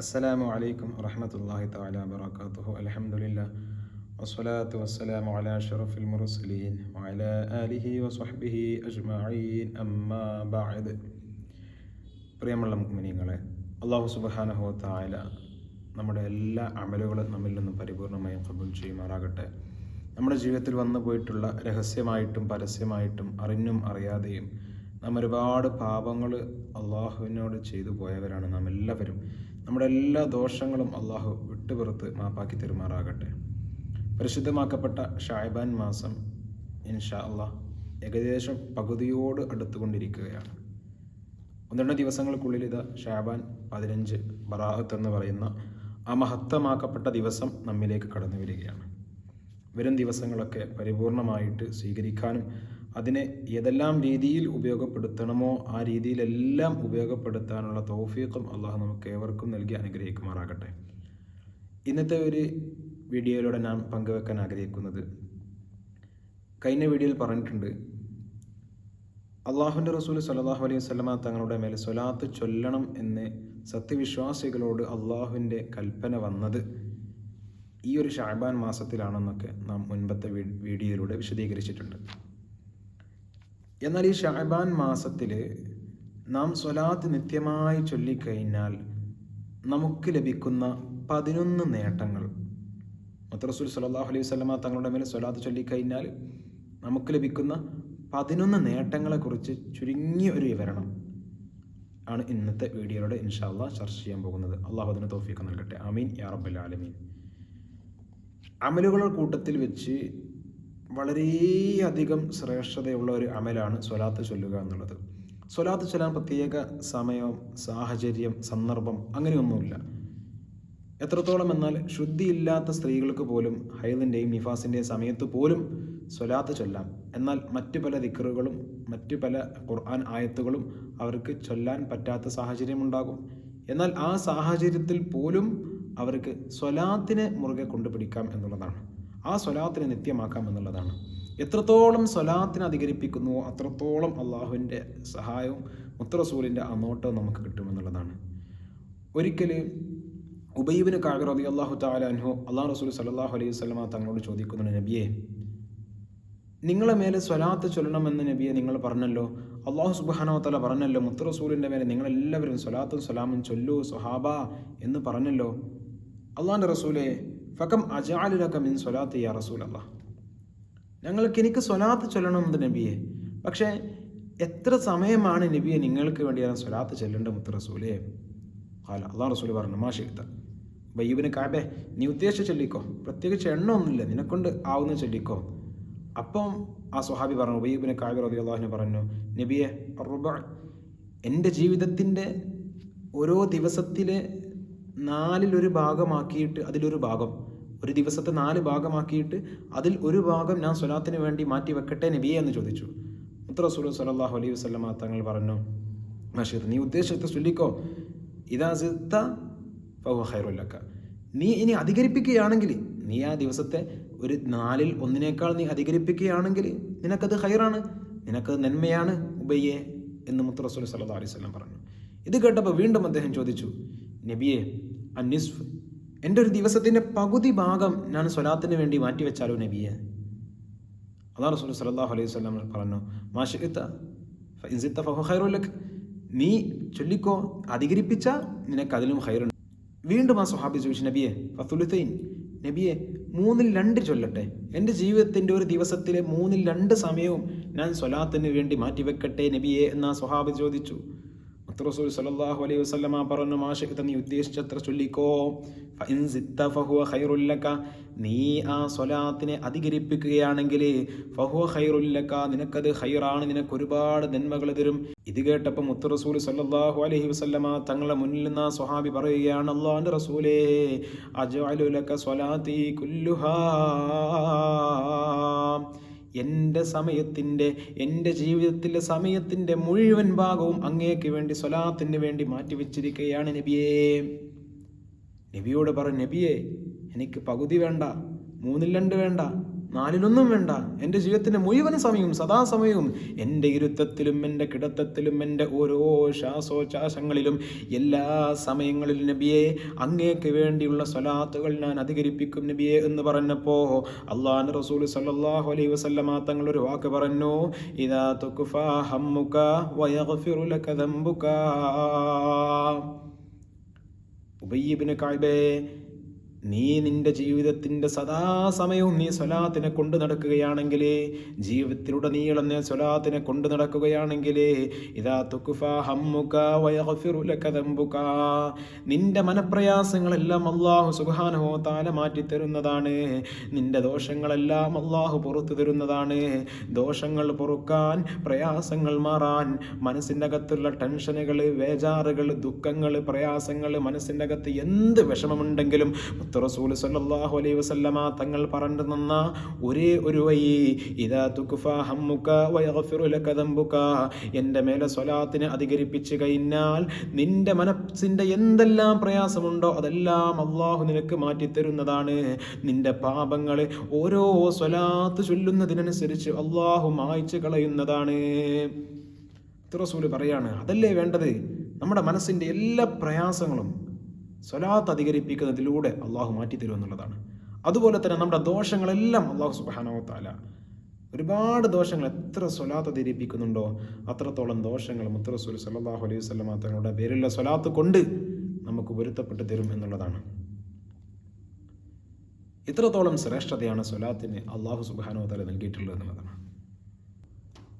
അസ്സലാമു അലൈക്കും വറഹമത്തല്ലാഹി താല വബർക്കാത്തുഹു അലഹമുല്ല വസ്സലാത്തു വസ്സലാമു അലാ ഷറഫിൽ മുർസലീൻ വഅലാ ആലിഹി വസ്വഹ്ബിഹി അജ്മഈൻ. അമ്മാ ബഅദ്. പ്രിയമുള്ള മുഅ്മിനീങ്ങളെ അല്ലാഹു സുബ്ഹാനഹു വതആല നമ്മുടെ എല്ലാ അമലുകളും നമ്മിൽ നിന്നും പരിപൂർണമായും ഖബൂൽ ചെയ്യുമാറാകട്ടെ. നമ്മുടെ ജീവിതത്തിൽ വന്നു പോയിട്ടുള്ള രഹസ്യമായിട്ടും പരസ്യമായിട്ടും അറിഞ്ഞും അറിയാതെയും നാം ഒരുപാട് പാപങ്ങൾ അള്ളാഹുവിനോട് ചെയ്തു പോയവരാണ് നാം എല്ലാവരും. നമ്മുടെ എല്ലാ ദോഷങ്ങളും അള്ളാഹു വിട്ടുപുറത്ത് മാപ്പാക്കി തരുമാറാകട്ടെ. പരിശുദ്ധമാക്കപ്പെട്ട ഷായ്ബാൻ മാസം ഇൻഷാ അള്ളാഹ് ഏകദേശം പകുതിയോട് അടുത്തുകൊണ്ടിരിക്കുകയാണ്. ഒന്ന് രണ്ട് ദിവസങ്ങൾക്കുള്ളിൽ ഇത് ഷാബാൻ പതിനഞ്ച് ബറാഹത്ത് എന്ന് പറയുന്ന ആ മഹത്തമാക്കപ്പെട്ട ദിവസം നമ്മിലേക്ക് കടന്നു വരികയാണ് വരും ദിവസങ്ങളൊക്കെ പരിപൂർണമായിട്ട് സ്വീകരിക്കാനും അതിനെ ഏതെല്ലാം രീതിയിൽ ഉപയോഗപ്പെടുത്തണമോ ആ രീതിയിലെല്ലാം ഉപയോഗപ്പെടുത്താനുള്ള തൗഫീഖും അള്ളാഹു നമുക്ക് ഏവർക്കും നൽകി അനുഗ്രഹിക്കുമാറാകട്ടെ. ഇന്നത്തെ ഒരു വീഡിയോയിലൂടെ ഞാൻ പങ്കുവെക്കാൻ ആഗ്രഹിക്കുന്നത് കഴിഞ്ഞ വീഡിയോയിൽ പറഞ്ഞിട്ടുണ്ട് അള്ളാഹുന്റെ റസൂൽ സലാഹു അലൈഹി വസ്ലമ തങ്ങളുടെ മേൽ സ്വലാത്ത് ചൊല്ലണം എന്ന് സത്യവിശ്വാസികളോട് അള്ളാഹുവിന്റെ കൽപ്പന വന്നത് ഈ ഒരു ഷാബാൻ മാസത്തിലാണെന്നൊക്കെ നാം മുൻപത്തെ വീഡിയോയിലൂടെ വിശദീകരിച്ചിട്ടുണ്ട്. എന്നാൽ ഈ ഷഹബാൻ മാസത്തിൽ നാം സ്വലാത്ത് നിത്യമായി ചൊല്ലിക്കഴിഞ്ഞാൽ നമുക്ക് ലഭിക്കുന്ന പതിനൊന്ന് നേട്ടങ്ങൾ. മുത്തറസൂൽ സലാഹു അലൈഹി സ്വലമ തങ്ങളുടെ മേൽ സ്വലാത്ത് ചൊല്ലിക്കഴിഞ്ഞാൽ നമുക്ക് ലഭിക്കുന്ന പതിനൊന്ന് നേട്ടങ്ങളെക്കുറിച്ച് ചുരുങ്ങിയ ഒരു വിവരണം ആണ് ഇന്നത്തെ വീഡിയോയിലൂടെ ഇൻഷാല്ല ചർച്ച ചെയ്യാൻ പോകുന്നത്. അള്ളാഹു അതിന് തോഫിക്ക് നൽകട്ടെ. അമീൻ യാ റബ്ബൽ ആലമീൻ. അമലുകളുടെ കൂട്ടത്തിൽ വെച്ച് വളരെയധികം ശ്രേഷ്ഠതയുള്ള ഒരു അമലാണ് സ്വലാത്ത് ചൊല്ലുക എന്നുള്ളത്. സ്വലാത്ത് ചൊല്ലാൻ പ്രത്യേക സമയം സാഹചര്യം സന്ദർഭം അങ്ങനെയൊന്നുമില്ല. എത്രത്തോളം എന്നാൽ ശുദ്ധിയില്ലാത്ത സ്ത്രീകൾക്ക് പോലും ഹൈദിന്റെയും നിഫാസിന്റെയും സമയത്ത് പോലും സ്വലാത്ത് ചൊല്ലാം. എന്നാൽ മറ്റു പല ദിക്കറുകളും മറ്റു പല ഖുർആൻ ആയത്തുകളും അവർക്ക് ചൊല്ലാൻ പറ്റാത്ത സാഹചര്യമുണ്ടാകും. എന്നാൽ ആ സാഹചര്യത്തിൽ പോലും അവർക്ക് സ്വലാത്തിനെ മുറുകെ കൊണ്ടുപിടിക്കാം എന്നുള്ളതാണ്. ആ സ്വലാത്തിനെ നിത്യമാക്കാം എന്നുള്ളതാണ്. എത്രത്തോളം സ്വലാത്തിനെ അധികരിപ്പിക്കുന്നുവോ അത്രത്തോളം അള്ളാഹുവിന്റെ സഹായവും മുത്തറസൂലിന്റെ അങ്ങോട്ടവും നമുക്ക് കിട്ടുമെന്നുള്ളതാണ് ഒരിക്കൽ ഉബൈബിന് കാഗർ അതി അള്ളാഹു താലാൻഹു അള്ളാഹു റസൂൽ സലാഹു അലൈഹി സ്വലമ തങ്ങളോട് ചോദിക്കുന്നുണ്ട് നബിയെ നിങ്ങളെ മേലെ സ്വലാത്ത് ചൊല്ലണമെന്ന് നബിയെ നിങ്ങൾ പറഞ്ഞല്ലോ? അള്ളാഹു സുബാനോ തല പറഞ്ഞല്ലോ മുത്തറസൂലിന്റെ മേലെ നിങ്ങളെല്ലാവരും സ്വലാത്തും സ്വലാമും ചൊല്ലു സുഹാബ എന്ന് പറഞ്ഞല്ലോ? അള്ളാഹിന്റെ റസൂലെ ഫകം അജാലുലക്കം മിൻ സ്വലാത്ത് യാ അള്ളാഹ് ഞങ്ങൾക്ക് എനിക്ക് സ്വലാത്ത് ചൊല്ലണമെന്ന് നബിയെ. പക്ഷേ എത്ര സമയമാണ് നബിയെ നിങ്ങൾക്ക് വേണ്ടി ഞാൻ സ്വലാത്ത് ചെല്ലേണ്ട മുത്തറസൂലേ? അല്ല അള്ളാഹ് റസൂൽ പറഞ്ഞു മാഷിത്ത ബയ്യൂബിന് കാബേ നീ ഉദ്ദേശിച്ച് ചൊല്ലിക്കോ? പ്രത്യേകിച്ച് എണ്ണമൊന്നുമില്ല നിനക്കൊണ്ട് ആവുന്ന ചൊല്ലിക്കോ? അപ്പം ആ സ്വഹാബി പറഞ്ഞു ബയ്യൂബിന് കാബി റബി അള്ളാഹിന് പറഞ്ഞു നബിയെ റുബ എന്റെ ജീവിതത്തിന്റെ ഓരോ ദിവസത്തിലെ നാലിലൊരു ഭാഗമാക്കിയിട്ട് അതിലൊരു ഭാഗം. ഒരു ദിവസത്തെ നാല് ഭാഗമാക്കിയിട്ട് അതിൽ ഒരു ഭാഗം ഞാൻ സ്വലാത്തിന് വേണ്ടി മാറ്റി വെക്കട്ടെ നബിയെ എന്ന് ചോദിച്ചു. മുത്ത റസൂൽ സലാഹു അലൈഹി വസ്ലമ തങ്ങൾ പറഞ്ഞു മഷീർ നീ ഉദ്ദേശത്തെ ചൊല്ലിക്കോ? ഇതാ സിത്ത ഫഹു ഖൈറുല്ലക്ക നീ ഇനി അധികരിപ്പിക്കുകയാണെങ്കിൽ നീ ആ ദിവസത്തെ ഒരു നാലിൽ ഒന്നിനേക്കാൾ നീ അധികരിപ്പിക്കുകയാണെങ്കിൽ നിനക്കത് ഹൈറാണ് നിനക്കത് നന്മയാണ് ഉബയ്യെ എന്ന് മുത്ത റസൂൽ സല്ലാ അലൈഹി സ്വലം പറഞ്ഞു. ഇത് കേട്ടപ്പോൾ വീണ്ടും അദ്ദേഹം ചോദിച്ചു നബിയെ അന്യസ്ഫ് എന്റെ ഒരു ദിവസത്തിന്റെ പകുതി ഭാഗം ഞാൻ സ്വലാത്തിന് വേണ്ടി മാറ്റിവെച്ചാലോ നബിയെ? അതാ റസൂൽ സലാഹു അലൈഹി സ്വലാം പറഞ്ഞു മാഷിത്ത നീ ചൊല്ലിക്കോ അധികരിപ്പിച്ച നിനക്ക് അതിലും ഹൈറുണ്ട് വീണ്ടും ആ സുഹാബി ചോദിച്ചു നബിയെ ഫത്തുലുത്തൈൻ നബിയെ മൂന്നിൽ രണ്ട് ചൊല്ലട്ടെ. എന്റെ ജീവിതത്തിന്റെ ഒരു ദിവസത്തിലെ മൂന്നിൽ രണ്ട് സമയവും ഞാൻ സ്വലാത്തിന് വേണ്ടി മാറ്റിവെക്കട്ടെ നബിയെ എന്ന് ആ സ്വഹാബി ചോദിച്ചു. റസൂൽ സല്ലല്ലാഹു അലൈഹി വസല്ലമ പറഞ്ഞു മാഷിഖ് നീ ഉദ്ദേശിച്ചത്ര ചൊല്ലിക്കോ? ലക. നീ ആ സ്വലാത്തിനെ അധികരിപ്പിക്കുകയാണെങ്കിൽ ഫഹുവ ഖൈറുല്ലക നിനക്കത് ഖൈറാണ് നിനക്ക് ഒരുപാട് നന്മകൾ തരും. ഇത് കേട്ടപ്പോൾ മുത്ത് റസൂൽ സല്ലല്ലാഹു അലൈഹി വസല്ലമ തങ്ങളുടെ മുന്നിൽ നിന്ന് ആ സ്വഹാബി പറയുകയാണ് അള്ളാഹിന്റെ റസൂലേ അജഅലുലക സ്വലാത്തി കുല്ലുഹാ. എന്റെ സമയത്തിന്റെ എന്റെ ജീവിതത്തിലെ സമയത്തിന്റെ മുഴുവൻ ഭാഗവും അങ്ങേക്ക് വേണ്ടി സ്വലാത്തിന് വേണ്ടി മാറ്റിവെച്ചിരിക്കുകയാണ് നബിയേ. നബിയോട് പറഞ്ഞു നബിയേ എനിക്ക് പകുതി വേണ്ട മൂന്നിൽ രണ്ട് വേണ്ട നാലിലൊന്നും വേണ്ട. എന്റെ ജീവിതത്തിന്റെ മുഴുവൻ സമയവും സദാസമയവും എന്റെ ഇരുത്തത്തിലും എന്റെ കിടത്തത്തിലും എന്റെ ഓരോ ശ്വാസോച്ഛ്വാസങ്ങളിലും എല്ലാ സമയങ്ങളിലും നബിയെ അങ്ങേക്ക് വേണ്ടിയുള്ള സ്വലാത്തുകൾ ഞാൻ അധികരിപ്പിക്കും നബിയെ എന്ന് പറഞ്ഞപ്പോൾ അള്ളാഹ് റസൂൽ സല്ലാഹു അലൈഹി വസല്ലമ തങ്ങൾ ഒരു വാക്ക് പറഞ്ഞു ഇതാ തുക്ഫ ഹമ്മുക കായ്ബേ നീ നിന്റെ ജീവിതത്തിന്റെ സദാസമയവും നീ സ്വലാത്തിനെ കൊണ്ടു നടക്കുകയാണെങ്കിൽ ജീവിതത്തിലുടനീളം നീ സ്വലാത്തിനെ കൊണ്ടു നടക്കുകയാണെങ്കിൽ ഇതാ തുക്കുഫ ഹമ്മുക വയഗ്ഫിറു ലക ദംബുക. നിന്റെ മനപ്രയാസങ്ങളെല്ലാം അള്ളാഹു സുബ്ഹാനഹു താല മാറ്റി തരുന്നതാണ് നിന്റെ ദോഷങ്ങളെല്ലാം അള്ളാഹു പുറത്തു തരുന്നതാണ്. ദോഷങ്ങൾ പൊറുക്കാൻ പ്രയാസങ്ങൾ മാറാൻ മനസ്സിന്റെ അകത്തുള്ള ടെൻഷനുകൾ വേജാറുകൾ ദുഃഖങ്ങൾ പ്രയാസങ്ങൾ മനസ്സിന്റെ അകത്ത് എന്ത് വിഷമമുണ്ടെങ്കിലും മുത്ത് റസൂൽ സല്ലല്ലാഹു അലൈഹി വസല്ലമ തങ്ങൾ പറഞ്ഞു തന്ന ഒരേ ഒരു വൈ ഇതാ തുക്ഫ ഹമ്മുക വയഗ്ഫിറു ലക ദംബുക. എന്റെ മേലെ സ്വലാത്തിനെ അധികരിപ്പിച്ചു കഴിഞ്ഞാൽ നിന്റെ മനസ്സിന്റെ എന്തെല്ലാം പ്രയാസമുണ്ടോ അതെല്ലാം അള്ളാഹു നിനക്ക് മാറ്റിത്തരുന്നതാണ്. നിന്റെ പാപങ്ങൾ ഓരോ സ്വലാത്ത് ചൊല്ലുന്നതിനനുസരിച്ച് അള്ളാഹു മായ്ച്ചു കളയുന്നതാണ്. റസൂൽ പറയാണ് അതല്ലേ വേണ്ടത്? നമ്മുടെ മനസ്സിന്റെ എല്ലാ പ്രയാസങ്ങളും സ്വലാത്ത് അധികരിപ്പിക്കുന്നതിലൂടെ അള്ളാഹു മാറ്റിത്തരും എന്നുള്ളതാണ്. അതുപോലെ തന്നെ നമ്മുടെ ദോഷങ്ങളെല്ലാം അള്ളാഹു സുബാനോ താല ഒരുപാട് ദോഷങ്ങൾ എത്ര സ്വലാത്ത് അധികരിപ്പിക്കുന്നുണ്ടോ അത്രത്തോളം ദോഷങ്ങൾ മുത്തറസൂൽ സല്ലാഹു അലൈഹി വസ്ലമ തങ്ങളുടെ പേരിലുള്ള സ്വലാത്ത് കൊണ്ട് നമുക്ക് പൊരുത്തപ്പെട്ട് തരും എന്നുള്ളതാണ്. ഇത്രത്തോളം ശ്രേഷ്ഠതയാണ് സ്വലാത്തിന് അള്ളാഹു സുബാനോ തല നൽകിയിട്ടുള്ളത് എന്നുള്ളതാണ്.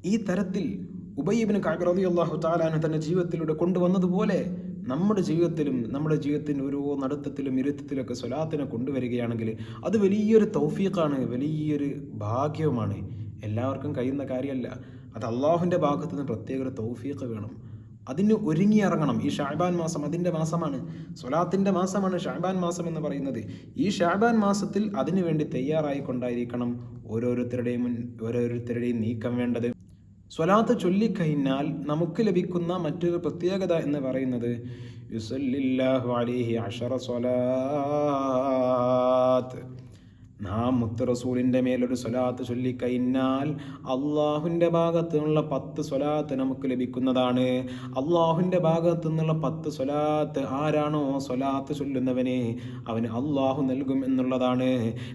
ഈ തരത്തിൽ ഉബയ്യബിന് കാബിറതി അള്ളാഹു താലാന് തന്നെ ജീവിതത്തിലൂടെ കൊണ്ടുവന്നതുപോലെ നമ്മുടെ ജീവിതത്തിലും നമ്മുടെ ജീവിതത്തിന്റെ ഓരോ നടത്തത്തിലും ഇരുത്തത്തിലൊക്കെ സ്വലാത്തിനെ കൊണ്ടുവരികയാണെങ്കിൽ അത് വലിയൊരു തൗഫീഖാണ് വലിയൊരു ഭാഗ്യവുമാണ്. എല്ലാവർക്കും കഴിയുന്ന കാര്യമല്ല. അത് അള്ളാഹുവിന്റെ ഭാഗത്തു നിന്ന് പ്രത്യേക ഒരു തൗഫീഖ് വേണം. അതിന് ഒരുങ്ങി ഇറങ്ങണം. ഈ ഷാബാൻ മാസം അതിന്റെ മാസമാണ്. സ്വലാത്തിന്റെ മാസമാണ് ഷാബാൻ മാസം എന്ന് പറയുന്നത്. ഈ ഷാബാൻ മാസത്തിൽ അതിനുവേണ്ടി തയ്യാറായിക്കൊണ്ടായിരിക്കണം ഓരോരുത്തരുടെയും ഓരോരുത്തരുടെയും നീക്കം വേണ്ടത്. സ്വലാത്ത് ചൊല്ലിക്കഴിഞ്ഞാൽ നമുക്ക് ലഭിക്കുന്ന മറ്റൊരു പ്രത്യേകത എന്ന് പറയുന്നത് യുസല്ലില്ലാഹു അലൈഹി അഷറ സ്വലാത്ത്. നാം മുത്ത് റസൂലിന്റെ മേലൊരു സ്വലാത്ത് ചൊല്ലിക്കഴിഞ്ഞാൽ അള്ളാഹുവിന്റെ ഭാഗത്തു നിന്നുള്ള പത്ത് സ്വലാത്ത് നമുക്ക് ലഭിക്കുന്നതാണ്. അള്ളാഹുവിന്റെ ഭാഗത്തു നിന്നുള്ള പത്ത് സ്വലാത്ത് ആരാണോ സ്വലാത്ത് ചൊല്ലുന്നവനെ അവന് അള്ളാഹു നൽകും എന്നുള്ളതാണ്.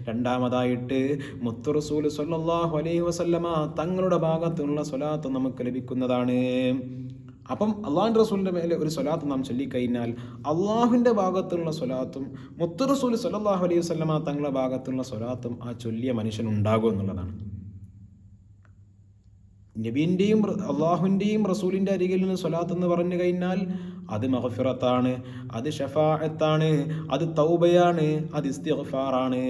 രണ്ടാമതായിട്ട് മുത്തറസൂൽ സല്ലാഹു അലൈഹി വസല്ലമ തങ്ങളുടെ ഭാഗത്തു നിന്നുള്ള സ്വലാത്ത് നമുക്ക് ലഭിക്കുന്നതാണ്. അപ്പം അള്ളാഹു റസൂലിന്റെ മേലെ ഒരു സ്വലാത്ത് നാം ചൊല്ലിക്കഴിഞ്ഞാൽ അള്ളാഹുവിന്റെ ഭാഗത്തുള്ള സ്വലാത്തും മുത്ത് റസൂൽ സല്ലാഹു അലൈഹി വസ്ലമ തങ്ങളുടെ ഭാഗത്തുള്ള സ്വലാത്തും ആ ചൊല്ലിയ മനുഷ്യൻ ഉണ്ടാകും എന്നുള്ളതാണ്. നബീന്റെയും അള്ളാഹുവിന്റെയും റസൂലിന്റെ അരികിൽ നിന്ന് സ്വലാത്ത് എന്ന് പറഞ്ഞു കഴിഞ്ഞാൽ അത് മഹഫിറത്താണ് അത് ഷഫാഅത്താണ് അത് തൗബയാണ് അത് ഇസ്തിഗ്ഫാറാണ്.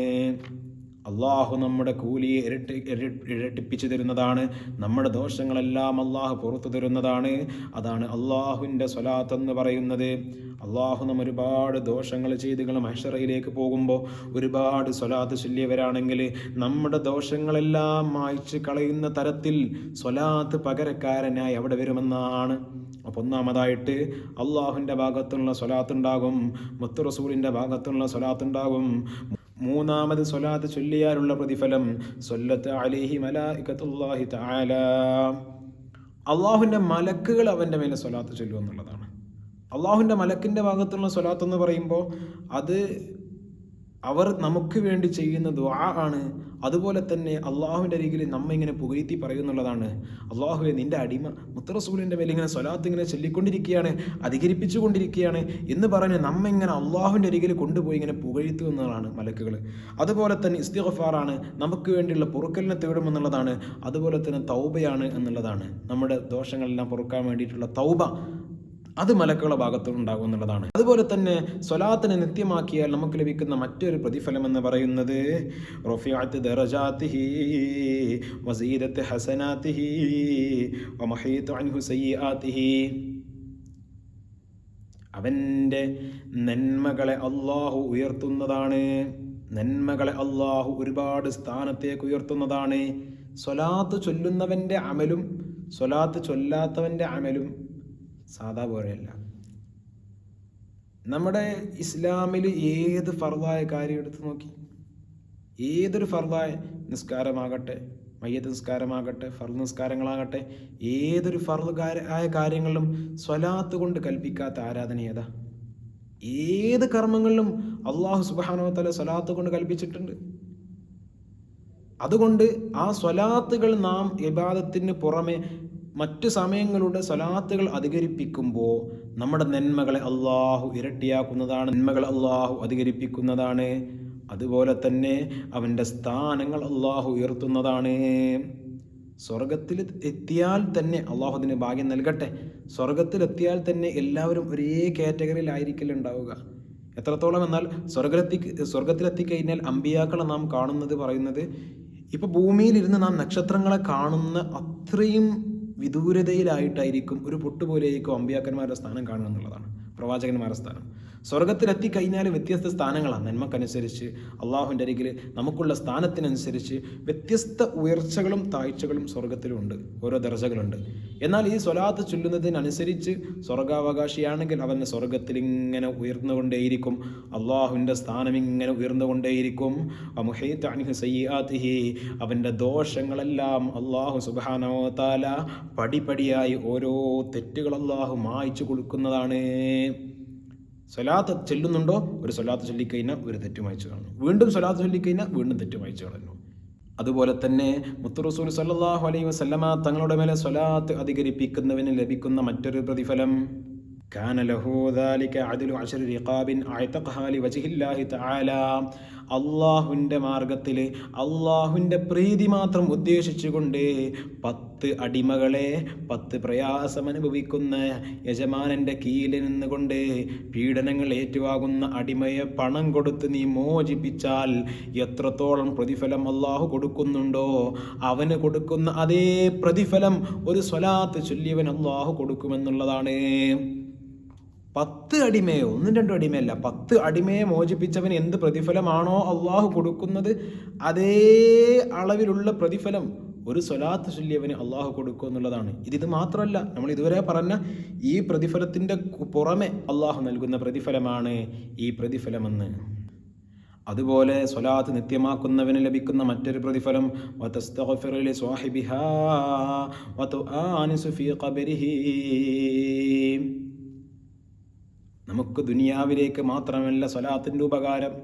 അള്ളാഹു നമ്മുടെ കൂലിയെ ഇരട്ടി ഇരട്ടിപ്പിച്ചു തരുന്നതാണ്. നമ്മുടെ ദോഷങ്ങളെല്ലാം അള്ളാഹു പുറത്തു തരുന്നതാണ്. അതാണ് അള്ളാഹുവിന്റെ സ്വലാത്ത് എന്ന് പറയുന്നത്. അള്ളാഹു നമ്മ ഒരുപാട് ദോഷങ്ങൾ ചെയ്തുകൾ മഹഷറയിലേക്ക് പോകുമ്പോൾ ഒരുപാട് സ്വലാത്ത് ചൊല്ലിയവരാണെങ്കിൽ നമ്മുടെ ദോഷങ്ങളെല്ലാം മായ്ച്ച് കളയുന്ന തരത്തിൽ സ്വലാത്ത് പകരക്കാരനായി അവിടെ വരുമെന്നാണ്. അപ്പോൾ ഒന്നാമതായിട്ട് അള്ളാഹുവിന്റെ ഭാഗത്തുള്ള സ്വലാത്തുണ്ടാകും. മുത്തു റസൂലിന്റെ ഭാഗത്തുള്ള സ്വലാത്തുണ്ടാകും. മൂന്നാമത് സ്വലാത്ത് ചൊല്ലിയാലുള്ള പ്രതിഫലം സ്വല്ലത്ത് അലിഹി മലായിക്കത്തുല്ലാഹി താല അള്ളാഹുവിന്റെ മലക്കുകൾ അവന്റെ മേലെ സ്വലാത്ത് ചൊല്ലുമെന്നുള്ളതാണ് അള്ളാഹുവിന്റെ മലക്കിന്റെ ഭാഗത്തുള്ള സ്വലാത്ത് എന്ന് പറയുമ്പോൾ അത് അവർ നമുക്ക് വേണ്ടി ചെയ്യുന്ന ദ്വാ ആണ്. അതുപോലെ തന്നെ അള്ളാഹുവിന്റെ അരികിൽ നമ്മ ഇങ്ങനെ പുകഴ്ത്തി പറയുന്നുള്ളതാണ്. അള്ളാഹുവെ നിന്റെ അടിമ മുത്തറസൂലിന്റെ മേലെ ഇങ്ങനെ സ്വലാത്ത് ഇങ്ങനെ ചൊല്ലിക്കൊണ്ടിരിക്കുകയാണ് അധികരിപ്പിച്ചു കൊണ്ടിരിക്കുകയാണ് എന്ന് പറഞ്ഞ് നമ്മ ഇങ്ങനെ അള്ളാഹുവിന്റെ അരികിൽ കൊണ്ടുപോയി ഇങ്ങനെ പുകഴ്ത്തു എന്നതാണ് മലക്കുകൾ. അതുപോലെ തന്നെ ഇസ്തിഗഫാറാണ് നമുക്ക് വേണ്ടിയുള്ള പൊറുക്കലിനെ തേടുമെന്നുള്ളതാണ് അതുപോലെ തന്നെ തൗബയാണ് എന്നുള്ളതാണ്. നമ്മുടെ ദോഷങ്ങളെല്ലാം പൊറുക്കാൻ വേണ്ടിയിട്ടുള്ള തൗബ. അത് മലക്കുകളുടെ ഭാഗത്ത് ഉണ്ടാകും എന്നുള്ളതാണ്. അതുപോലെ തന്നെ സ്വലാത്തിനെ നിത്യമാക്കിയാൽ നമുക്ക് ലഭിക്കുന്ന മറ്റൊരു പ്രതിഫലം എന്ന് പറയുന്നത് അൻഹു അവന്റെ നന്മകളെ അള്ളാഹു ഉയർത്തുന്നതാണ്. നന്മകളെ അള്ളാഹു ഒരുപാട് സ്ഥാനത്തേക്ക് ഉയർത്തുന്നതാണ്. സ്വലാത്ത് ചൊല്ലുന്നവന്റെ അമലും സ്വലാത്ത് ചൊല്ലാത്തവന്റെ അമലും സാധാ പോലെയല്ല. നമ്മുടെ ഇസ്ലാമിൽ ഏത് ഫർദായ കാര്യം എടുത്തു നോക്കി? ഏതൊരു ഫർദായ നിസ്കാരമാകട്ടെ മയ്യത്ത് നിസ്കാരമാകട്ടെ ഫർദ് നിസ്കാരങ്ങളാകട്ടെ ഏതൊരു ഫർദ് ആയ കാര്യങ്ങളിലും സ്വലാത്ത് കൊണ്ട് കൽപ്പിക്കാത്ത ആരാധന ഏതാ? ഏത് കർമ്മങ്ങളിലും അള്ളാഹു സുബാനോ തല സ്വലാത്ത് കൊണ്ട് കൽപ്പിച്ചിട്ടുണ്ട്. അതുകൊണ്ട് ആ സ്വലാത്തുകൾ നാം ഇബാദത്തിന് പുറമെ മറ്റു സമയങ്ങളുടെ സ്വലാത്തുകൾ അധികരിപ്പിക്കുമ്പോൾ നമ്മുടെ നന്മകളെ അള്ളാഹു ഇരട്ടിയാക്കുന്നതാണ്. നന്മകൾ അള്ളാഹു അധികരിപ്പിക്കുന്നതാണ്. അതുപോലെ തന്നെ അവന്റെ സ്ഥാനങ്ങൾ അള്ളാഹു ഉയർത്തുന്നതാണ്. സ്വർഗത്തിൽ എത്തിയാൽ തന്നെ അള്ളാഹു അതിന് ഭാഗ്യം നൽകട്ടെ. സ്വർഗത്തിലെത്തിയാൽ തന്നെ എല്ലാവരും ഒരേ കാറ്റഗറിയിലായിരിക്കില്ല ഉണ്ടാവുക. എത്രത്തോളം എന്നാൽ സ്വർഗത്തി സ്വർഗത്തിലെത്തിക്കഴിഞ്ഞാൽ അമ്പിയാക്കളെ നാം കാണുന്നത് പറയുന്നത് ഇപ്പൊ ഭൂമിയിലിരുന്ന് നാം നക്ഷത്രങ്ങളെ കാണുന്ന അത്രയും വിദൂരതയിലായിട്ടായിരിക്കും ഒരു പൊട്ടുപോലെയായിരിക്കും അമ്പിയാക്കന്മാരുടെ സ്ഥാനം കാണുക എന്നുള്ളതാണ്. പ്രവാചകന്മാരുടെ സ്ഥാനം. സ്വർഗത്തിലെത്തി കഴിഞ്ഞാൽ വ്യത്യസ്ത സ്ഥാനങ്ങളാണ്. നന്മക്കനുസരിച്ച് അള്ളാഹുവിന്റെ അരികിൽ നമുക്കുള്ള സ്ഥാനത്തിനനുസരിച്ച് വ്യത്യസ്ത ഉയർച്ചകളും താഴ്ചകളും സ്വർഗത്തിലുണ്ട് ഓരോ ദർജകളുണ്ട്. എന്നാൽ ഈ സ്വലാത്ത് ചൊല്ലുന്നതിനനുസരിച്ച് സ്വർഗാവകാശിയാണെങ്കിൽ അവന്റെ സ്വർഗത്തിൽ ഇങ്ങനെ ഉയർന്നുകൊണ്ടേയിരിക്കും. അള്ളാഹുവിന്റെ സ്ഥാനം ഇങ്ങനെ ഉയർന്നുകൊണ്ടേയിരിക്കും അവന്റെ ദോഷങ്ങളെല്ലാം അള്ളാഹു സുബാനോ താല പടിപടിയായി ഓരോ തെറ്റുകൾ അള്ളാഹു മായ്ച്ചു കൊടുക്കുന്നതാണ്. സ്വലാത്ത് ചെല്ലുന്നുണ്ടോ? ഒരു സ്വലാത്ത് ചൊല്ലിക്കഴിഞ്ഞാൽ ഒരു തെറ്റ് വായിച്ചു കളഞ്ഞു വീണ്ടും സ്വലാത്ത് ചൊല്ലിക്കഴിഞ്ഞാൽ വീണ്ടും തെറ്റ് വായിച്ചു കളഞ്ഞു അതുപോലെ തന്നെ മുത്തുറസൂൽ സല്ലാഹു അലൈ വസ്ലമ തങ്ങളുടെ മേലെ സ്വലാത്ത് അധികരിപ്പിക്കുന്നവന് ലഭിക്കുന്ന മറ്റൊരു പ്രതിഫലം കാന ദാലിക വജിഹില്ലാഹി തആല അള്ളാഹുവിന്റെ മാർഗത്തിൽ അള്ളാഹുവിന്റെ പ്രീതി മാത്രം ഉദ്ദേശിച്ചുകൊണ്ട് പത്ത് അടിമകളെ പത്ത് പ്രയാസം അനുഭവിക്കുന്ന യജമാനന്റെ കീഴിൽ നിന്നുകൊണ്ട് പീഡനങ്ങൾ ഏറ്റുവാകുന്ന അടിമയെ പണം കൊടുത്ത് നീ മോചിപ്പിച്ചാൽ എത്രത്തോളം പ്രതിഫലം അള്ളാഹു കൊടുക്കുന്നുണ്ടോ അവന് കൊടുക്കുന്ന അതേ പ്രതിഫലം ഒരു സ്വലാത്ത് ചൊല്ലിയവൻ അള്ളാഹു കൊടുക്കുമെന്നുള്ളതാണ്. പത്ത് അടിമയോ ഒന്നും രണ്ടും അടിമയല്ല പത്ത് അടിമയെ മോചിപ്പിച്ചവന് എന്ത് പ്രതിഫലമാണോ അള്ളാഹു കൊടുക്കുന്നത് അതേ അളവിലുള്ള പ്രതിഫലം ഒരു സ്വലാത്ത് ചൊല്ലിയവന് അള്ളാഹു കൊടുക്കും എന്നുള്ളതാണ്. ഇതിത് മാത്രമല്ല നമ്മൾ ഇതുവരെ പറഞ്ഞ ഈ പ്രതിഫലത്തിന്റെ പുറമെ അള്ളാഹു നൽകുന്ന പ്രതിഫലമാണ് ഈ പ്രതിഫലമെന്ന്. അതുപോലെ സ്വലാത്ത് നിത്യമാക്കുന്നവന് ലഭിക്കുന്ന മറ്റൊരു പ്രതിഫലം നമുക്ക് ദുനിയാവിലേക്ക് മാത്രമല്ല സ്വലാത്തിന്റെ ഉപകാരം.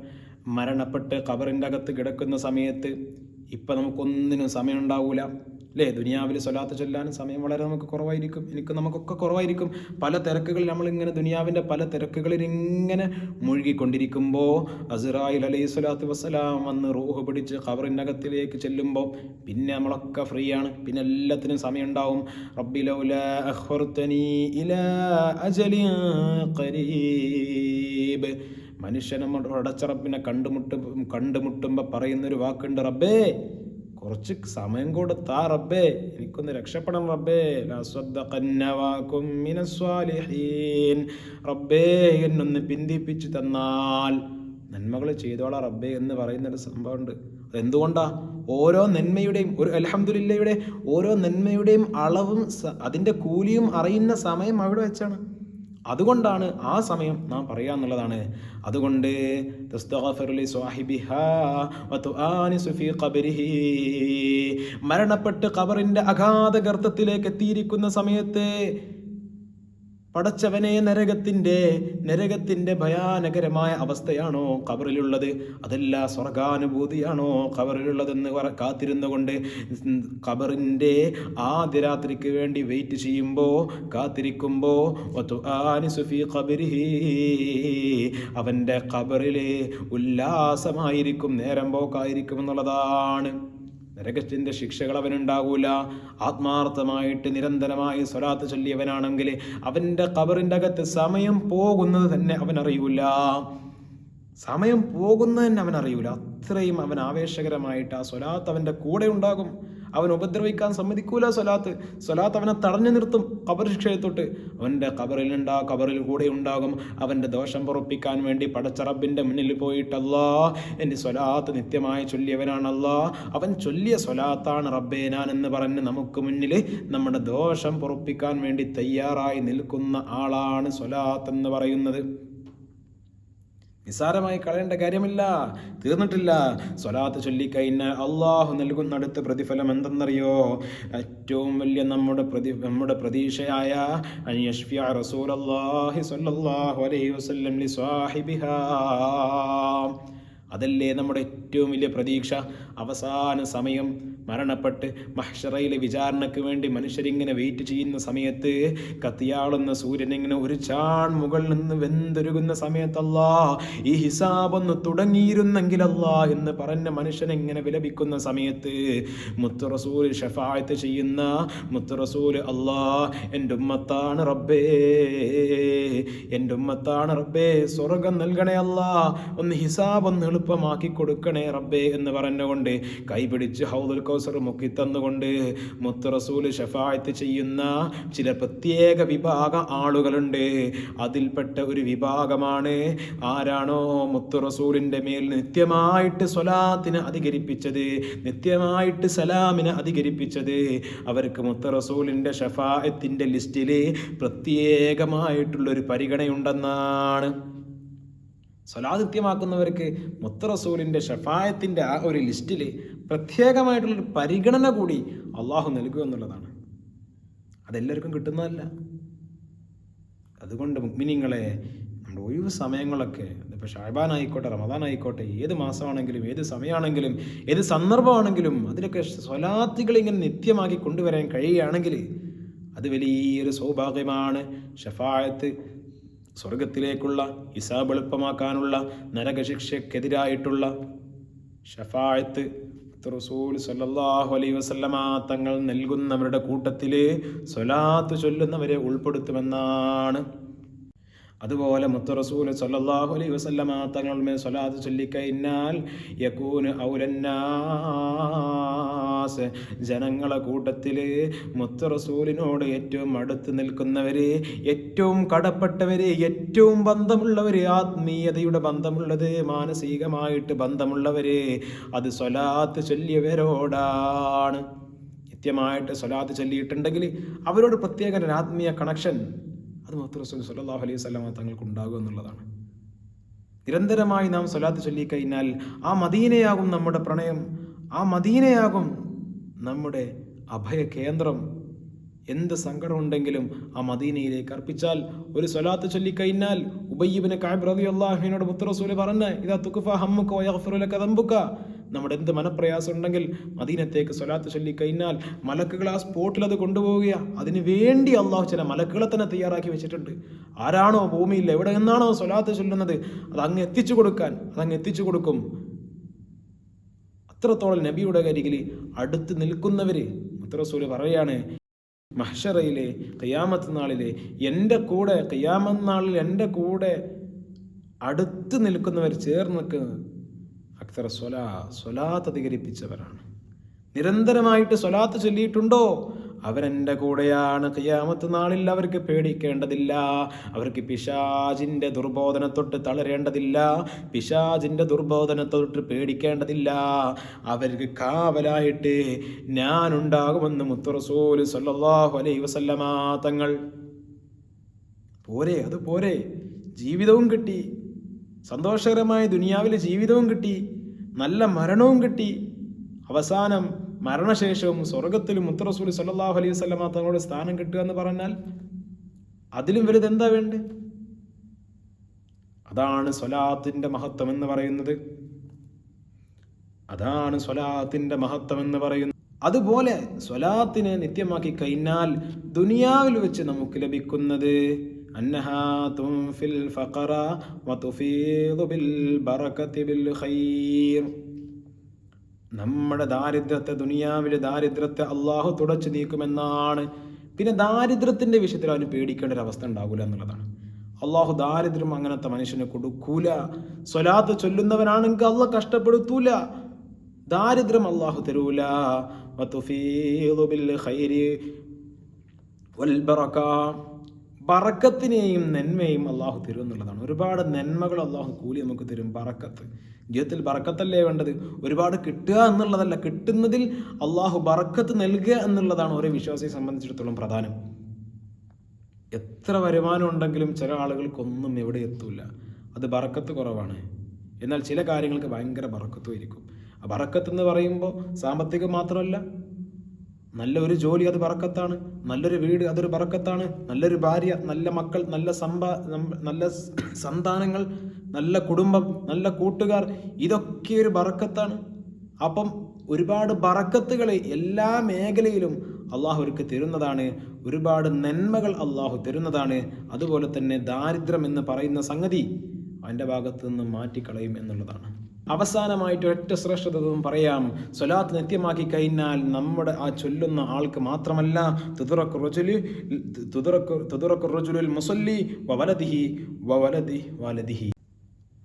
മരണപ്പെട്ട് ഖബറിന്റെ അകത്ത് കിടക്കുന്ന സമയത്ത് ഇപ്പം നമുക്കൊന്നിനും സമയം ഉണ്ടാവില്ല അല്ലേ ദുനിയാവിൽ സ്വലാത്ത് ചൊല്ലാനും സമയം വളരെ നമുക്ക് കുറവായിരിക്കും. എനിക്ക് നമുക്കൊക്കെ കുറവായിരിക്കും. പല തിരക്കുകളിൽ നമ്മളിങ്ങനെ ദുനിയാവിന്റെ പല തിരക്കുകളിൽ ഇങ്ങനെ മുഴുകിക്കൊണ്ടിരിക്കുമ്പോൾ അസുറായിൽ അലൈഹി സ്വലാത്തു വസ്സലാം വന്ന് റൂഹ് പിടിച്ച് ഖബറിനകത്തിലേക്ക് ചെല്ലുമ്പോൾ പിന്നെ നമ്മളൊക്കെ ഫ്രീ ആണ്. പിന്നെ എല്ലാത്തിനും സമയം ഉണ്ടാവും റബ്ബിലൗല മനുഷ്യനെ അടച്ചറപ്പിനെ കണ്ടുമുട്ടും കണ്ടുമുട്ടുമ്പോൾ പറയുന്നൊരു വാക്കുണ്ട് റബ്ബേ കുറച്ച് സമയം കൊടുത്താ റബ്ബേ. എനിക്കൊന്ന് രക്ഷപ്പെടണം റബ്ബേ. റബ്ബേ എന്നൊന്ന് പിന്തിപ്പിച്ച് തന്നാൽ നന്മകൾ ചെയ്തോളാം റബ്ബേ എന്ന് പറയുന്ന ഒരു സംഭവമുണ്ട്. അതെന്തുകൊണ്ടാ? ഓരോ നന്മയുടെയും ഒരു അലഹമുല്ലയുടെ ഓരോ നന്മയുടെയും അളവും അതിന്റെ കൂലിയും അറിയുന്ന സമയം അവിടെ വെച്ചാണ്. അതുകൊണ്ടാണ് ആ സമയം നാം പറയാന്നുള്ളതാണ് അതുകൊണ്ട് മരണപ്പെട്ട് കബറിന്റെ അഗാധ ഗർത്തത്തിലേക്ക് എത്തിയിരിക്കുന്ന സമയത്ത് പടച്ചവനെ നരകത്തിന്റെ നരകത്തിന്റെ ഭയാനകരമായ അവസ്ഥയാണോ ഖബറിലുള്ളത് അതല്ല സ്വർഗാനുഭൂതിയാണോ ഖബറിലുള്ളതെന്ന് കാത്തിരുന്നുകൊണ്ട് കബറിന്റെ ആദ്യ രാത്രിക്ക് വേണ്ടി വെയിറ്റ് ചെയ്യുമ്പോൾ കാത്തിരിക്കുമ്പോൾ അവന്റെ കബറിൽ ഉല്ലാസമായിരിക്കും നേരം പോക്കായിരിക്കും എന്നുള്ളതാണ്. നരകത്തിന്റെ ശിക്ഷകൾ അവനുണ്ടാകൂല ആത്മാർത്ഥമായിട്ട് നിരന്തരമായി സ്വലാത്ത് ചൊല്ലിയവനാണെങ്കിൽ അവന്റെ കബറിന്റെ അകത്ത് സമയം പോകുന്നത് തന്നെ അവൻ അറിയൂല സമയം പോകുന്നതന്നെ അവൻ അറിയൂല അത്രയും അവൻ ആവേശകരമായിട്ട് ആ സ്വലാത്ത് അവന്റെ കൂടെ ഉണ്ടാകും. അവൻ ഉപദ്രവിക്കാൻ സമ്മതിക്കൂല സ്വലാത്ത്. സ്വലാത്ത് അവനെ തടഞ്ഞു നിർത്തും കബർ ശിക്ഷയത്തൊട്ട്. അവന്റെ കബറിലുണ്ടാ കബറിൽ കൂടെ ഉണ്ടാകും. അവന്റെ ദോഷം പൊറപ്പിക്കാൻ വേണ്ടി പടച്ചറബിന്റെ മുന്നിൽ പോയിട്ടല്ലാ എന്റെ സ്വലാത്ത് നിത്യമായി ചൊല്ലിയവനാണല്ലാ അവൻ ചൊല്ലിയ സ്വലാത്താണ് റബ്ബേ ഞാൻ എന്ന് പറഞ്ഞ് നമുക്ക് മുന്നിൽ നമ്മുടെ ദോഷം പൊറപ്പിക്കാൻ വേണ്ടി തയ്യാറായി നിൽക്കുന്ന ആളാണ് സ്വലാത്ത് എന്ന് പറയുന്നത്. നിസ്സാരമായി കളയേണ്ട കാര്യമില്ല. തീർന്നിട്ടില്ല. സ്വലാത്ത് ചൊല്ലിക്കഴിഞ്ഞാൽ അള്ളാഹു നൽകുന്ന അടുത്ത പ്രതിഫലം എന്തെന്നറിയോ? ഏറ്റവും വലിയ നമ്മുടെ പ്രതി നമ്മുടെ പ്രതീക്ഷയായ അതല്ലേ നമ്മുടെ ഏറ്റവും വലിയ പ്രതീക്ഷ? അവസാന സമയം മരണപ്പെട്ട് മഹ്ഷറയിലെ വിചാരണയ്ക്ക് വേണ്ടി മനുഷ്യരിങ്ങനെ വെയിറ്റ് ചെയ്യുന്ന സമയത്ത് കത്തിയാളുന്ന സൂര്യൻ ഇങ്ങനെ ഒരു ചാൺ മുകളിൽ നിന്ന് വെന്തൊരുകുന്ന സമയത്തല്ല ഈ ഹിസാബ് ഒന്ന് തുടങ്ങിയിരുന്നെങ്കിലല്ല എന്ന് പറഞ്ഞ മനുഷ്യൻ ഇങ്ങനെ വിലപിക്കുന്ന സമയത്ത് മുത്തുറസൂൽ ഷഫായത്ത് ചെയ്യുന്ന മുത്തുറസൂൽ അല്ലാ എന്റെ ഉമ്മത്താണ് റബ്ബേ എന്റെ ഉമ്മത്താണ് റബ്ബേ സ്വർഗം നൽകണേ അല്ല ഒന്ന് ഹിസാബ് ഒന്ന് എളുപ്പമാക്കി കൊടുക്കണേ റബ്ബേ എന്ന് പറഞ്ഞുകൊണ്ട് കൈപിടിച്ച് ഹൗദുൽ കൗസർ മുക്കി തന്നുകൊണ്ട് മുത്ത് റസൂൽ ഷഫായത്ത് ചെയ്യുന്ന ചില പ്രത്യേക വിഭാഗ ആളുകളുണ്ട്. അതിൽപ്പെട്ട ഒരു വിഭാഗമാണ് ആരാണോ മുത്ത് റസൂലിന്റെ മേൽ നിത്യമായിട്ട് സ്വലാത്തിന് അധികരിപ്പിച്ചത് നിത്യമായിട്ട് സലാമിന് അധികരിപ്പിച്ചത്. അവർക്ക് മുത്ത് റസൂലിന്റെ ഷഫായത്തിന്റെ ലിസ്റ്റിൽ പ്രത്യേകമായിട്ടുള്ളൊരു പരിഗണയുണ്ടെന്നാണ്. സ്വലാത്ത് മുത്തറസൂലിന്റെ മുത്ത റസൂലിന്റെ ഷഫായത്തിന്റെ ആ ഒരു ലിസ്റ്റിൽ പ്രത്യേകമായിട്ടുള്ളൊരു പരിഗണന കൂടി അള്ളാഹു നൽകുക എന്നുള്ളതാണ്. അതെല്ലാവർക്കും കിട്ടുന്നതല്ല. അതുകൊണ്ട് മുഗ്മിനിങ്ങളെ നമ്മുടെ ഒഴിവ് സമയങ്ങളൊക്കെ ഇപ്പോൾ ഷാബാൻ ആയിക്കോട്ടെ റമദാൻ ആയിക്കോട്ടെ ഏത് മാസമാണെങ്കിലും ഏത് സമയമാണെങ്കിലും ഏത് സന്ദർഭമാണെങ്കിലും അതിലൊക്കെ സ്വലാത്തികൾ ഇങ്ങനെ നിത്യമാക്കി കൊണ്ടുവരാൻ കഴിയുകയാണെങ്കിൽ അത് വലിയൊരു സൗഭാഗ്യമാണ്. ഷഫായത്ത് സ്വർഗത്തിലേക്കുള്ള ഇസാബ് എളുപ്പമാക്കാനുള്ള നരകശിക്ഷയ്ക്കെതിരായിട്ടുള്ള ഷഫായത്ത് റസൂൽ സല്ലല്ലാഹു അലൈ വസല്ലമ തങ്ങൾ നൽകുന്നവരുടെ കൂട്ടത്തിൽ സ്വലാത്ത് ചൊല്ലുന്നവരെ ഉൾപ്പെടുത്തുമെന്നാണ്. അതുപോലെ മുത്ത സല്ലാഹു അലൈ അലൈഹി വസല്ലമ തങ്ങളുടെ സ്വലാത്ത് ചൊല്ലിക്കഴിഞ്ഞാൽ യക്കൂന് ഔലന്നാസ്. ജനങ്ങളെ കൂട്ടത്തിൽ മുത്തറസൂലിനോട് ഏറ്റവും അടുത്ത് നിൽക്കുന്നവര് ഏറ്റവും കടപ്പെട്ടവര് ഏറ്റവും ബന്ധമുള്ളവര് ആത്മീയതയുടെ ബന്ധമുള്ളത് മാനസികമായിട്ട് ബന്ധമുള്ളവര് അത് സ്വലാത്ത് ചൊല്ലിയവരോടാണ്. കൃത്യമായിട്ട് സ്വലാത്ത് ചൊല്ലിയിട്ടുണ്ടെങ്കിൽ അവരോട് പ്രത്യേക ആത്മീയ കണക്ഷൻ അത് മുഹമ്മദ് റസൂൽ സല്ലാഹു അലൈഹി സ്വലാമ തങ്ങൾക്ക് ഉണ്ടാകും എന്നുള്ളതാണ്. നിരന്തരമായി നാം സ്വലാത്ത് ചൊല്ലിക്കഴിഞ്ഞാൽ ആ മദീനയാകും നമ്മുടെ പ്രണയം ആ മദീനയാകും നമ്മുടെ അഭയ കേന്ദ്രം എന്ത് സങ്കടമുണ്ടെങ്കിലും ആ മദീനയിലേക്ക് അർപ്പിച്ചാൽ ഒരു സ്വലാത്ത് ചൊല്ലിക്കഴിഞ്ഞാൽ ഉബയ്യബിന് കാബ് റബി അള്ളാഹുവിനോട് മുത്തറസൂൽ പറഞ്ഞ് ഇതാ തുക്കുഫ ഹമ്മുക്കോ നമ്മുടെ എന്ത് മനപ്രയാസം ഉണ്ടെങ്കിൽ മദീനത്തേക്ക് സ്വലാത്ത് ചൊല്ലി കഴിഞ്ഞാൽ മലക്കുകൾ ആ സ്പോട്ടിൽ അത് കൊണ്ടുപോവുകയാണ് അതിന് വേണ്ടി അള്ളാഹു ചില മലക്കുകളെ തന്നെ തയ്യാറാക്കി വെച്ചിട്ടുണ്ട്. ആരാണോ ഭൂമിയിൽ എവിടെ നിന്നാണോ സ്വലാത്ത് ചൊല്ലുന്നത് അത് അങ്ങ് എത്തിച്ചു കൊടുക്കാൻ അതങ്ങ് എത്തിച്ചു കൊടുക്കും. അത്രത്തോളം നബിയുടെ കരികിൽ അടുത്ത് നിൽക്കുന്നവര് മുത്തറസൂൽ പറയാണ് മഹ്ഷറയിലെ കയ്യാമത്ത് നാളിലെ എന്റെ കൂടെ കയ്യാമത്ത് നാളിൽ എന്റെ കൂടെ അടുത്ത് നിൽക്കുന്നവർ ചേർന്ന് നിൽക്കുന്നത് അക്തറ സ്വലാ സ്വലാത്ത് അധികരിപ്പിച്ചവരാണ്. നിരന്തരമായിട്ട് സ്വലാത്ത് ചൊല്ലിയിട്ടുണ്ടോ? അവരെന്റെ കൂടെയാണ്. കയ്യാമത്ത് നാളിൽ അവർക്ക് പേടിക്കേണ്ടതില്ല. അവർക്ക് പിശാജിന്റെ ദുർബോധനത്തൊട്ട് തളരേണ്ടതില്ല. പിശാജിന്റെ ദുർബോധനത്തൊട്ട് പേടിക്കേണ്ടതില്ല. അവർക്ക് കാവലായിട്ട് ഞാനുണ്ടാകുമെന്ന് മുത്തുറസൂൽ സല്ലാഹു അലൈ വസല്ലമാ തങ്ങൾ പോരെ അത് പോരെ. ജീവിതവും കിട്ടി. സന്തോഷകരമായ ദുനിയാവിലെ ജീവിതവും കിട്ടി. നല്ല മരണവും കിട്ടി. അവസാനം മരണശേഷവും സ്വർഗത്തിലും മുത്തറസൂലി സല്ലാഹു അലൈഹി വസ്ലമ തങ്ങളുടെ സ്ഥാനം കിട്ടുക എന്ന് പറഞ്ഞാൽ അതിലും വലുത് എന്താ വേണ്ടേ? അതാണ് സ്വലാത്തിന്റെ മഹത്വം എന്ന് പറയുന്നത്. അതാണ് സ്വലാത്തിന്റെ മഹത്വം എന്ന് പറയുന്നത്. അതുപോലെ സ്വലാത്തിനെ നിത്യമാക്കി കഴിഞ്ഞാൽ ദുനിയാവിൽ വെച്ച് നമുക്ക് ലഭിക്കുന്നത് أنها تنفي الفقر وتفيض بالبركة بالخير നമ്മുടെ ദാരിദ്ര്യത്തെ ദുനിയാവിലെ ദാരിദ്ര്യത്തെ അള്ളാഹു തുടച്ചു നീക്കുമെന്നാണ് പിന്നെ ദാരിദ്ര്യത്തിന്റെ വിഷയത്തിൽ അവന് പേടിക്കേണ്ട ഒരു അവസ്ഥ ഉണ്ടാകൂല എന്നുള്ളതാണ് അള്ളാഹു ദാരിദ്ര്യം അങ്ങനത്തെ മനുഷ്യന് കൊടുക്കൂല സ്വലാത്ത് ചൊല്ലുന്നവനാണെങ്കിൽ അള്ളാഹ് കഷ്ടപ്പെടുത്തൂല ദാരിദ്ര്യം അള്ളാഹു തരൂല വതുഫീദു ബറക്കത്തിനെയും നന്മയും അള്ളാഹു തരും എന്നുള്ളതാണ്. ഒരുപാട് നന്മകൾ അള്ളാഹു കൂലി നമുക്ക് തരും ബറക്കത്ത്. ജീവിതത്തിൽ ബറക്കത്തല്ലേ വേണ്ടത്? ഒരുപാട് കിട്ടുക എന്നുള്ളതല്ല. കിട്ടുന്നതിൽ അള്ളാഹു ബറക്കത്ത് നൽകുക എന്നുള്ളതാണ് ഓരോ വിശ്വാസിയെ സംബന്ധിച്ചിടത്തോളം പ്രധാനം. എത്ര വരുമാനം ഉണ്ടെങ്കിലും ചില ആളുകൾക്കൊന്നും എവിടെ എത്തൂല. അത് ബറക്കത്ത് കുറവാണ്. എന്നാൽ ചില കാര്യങ്ങൾക്ക് ഭയങ്കര ബറക്കത്തും ഇരിക്കും ബറക്കത്ത് എന്ന് പറയുമ്പോൾ സാമ്പത്തികം മാത്രമല്ല നല്ല ഒരു ജോലി അത് പറക്കത്താണ്. നല്ലൊരു വീട് അതൊരു പറക്കത്താണ്. നല്ലൊരു ഭാര്യ നല്ല മക്കൾ നല്ല സമ്പാ നല്ല സന്താനങ്ങൾ നല്ല കുടുംബം നല്ല കൂട്ടുകാർ ഇതൊക്കെ ഒരു ബറക്കത്താണ് അപ്പം ഒരുപാട് ബറക്കത്തുകൾ എല്ലാ മേഖലയിലും അള്ളാഹു അവർക്ക് തരുന്നതാണ്. ഒരുപാട് നന്മകൾ അള്ളാഹു തരുന്നതാണ്. അതുപോലെ തന്നെ ദാരിദ്ര്യം എന്ന് പറയുന്ന സംഗതി അവന്റെ ഭാഗത്തു നിന്ന് മാറ്റിക്കളയും എന്നുള്ളതാണ്. അവസാനമായിട്ട് ഒറ്റ ശ്രേഷ്ഠതയും പറയാം. സ്വലാത്ത് നിത്യമാക്കി കഴിഞ്ഞാൽ നമ്മുടെ ആ ചൊല്ലുന്ന ആൾക്ക് മാത്രമല്ല മുസല്ലി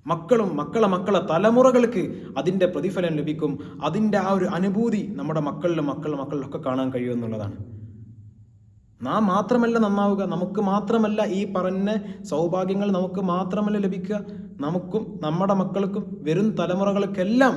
മക്കളും മക്കളെ മക്കളെ തലമുറകൾക്ക് അതിന്റെ പ്രതിഫലം ലഭിക്കും. അതിന്റെ ആ ഒരു അനുഭൂതി നമ്മുടെ മക്കളിലും മക്കളുടെ മക്കളിലൊക്കെ കാണാൻ കഴിയുമെന്നുള്ളതാണ് നാം മാത്രമല്ല നന്നാവുക. നമുക്ക് മാത്രമല്ല ഈ പറഞ്ഞ സൗഭാഗ്യങ്ങൾ നമുക്ക് മാത്രമല്ല ലഭിക്കുക. നമുക്കും നമ്മുടെ മക്കൾക്കും വരും തലമുറകൾക്കെല്ലാം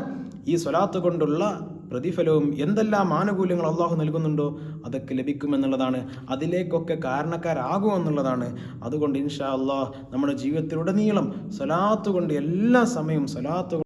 ഈ സ്വലാത്ത് കൊണ്ടുള്ള പ്രതിഫലവും എന്തെല്ലാം ആനുകൂല്യങ്ങൾ അള്ളാഹു നൽകുന്നുണ്ടോ അതൊക്കെ ലഭിക്കുമെന്നുള്ളതാണ്. അതിലേക്കൊക്കെ കാരണക്കാരാകുമെന്നുള്ളതാണ് അതുകൊണ്ട് ഇൻഷാ അള്ളാഹ് നമ്മുടെ ജീവിതത്തിലുടനീളം സ്വലാത്ത് കൊണ്ട് എല്ലാ സമയവും സ്വലാത്ത്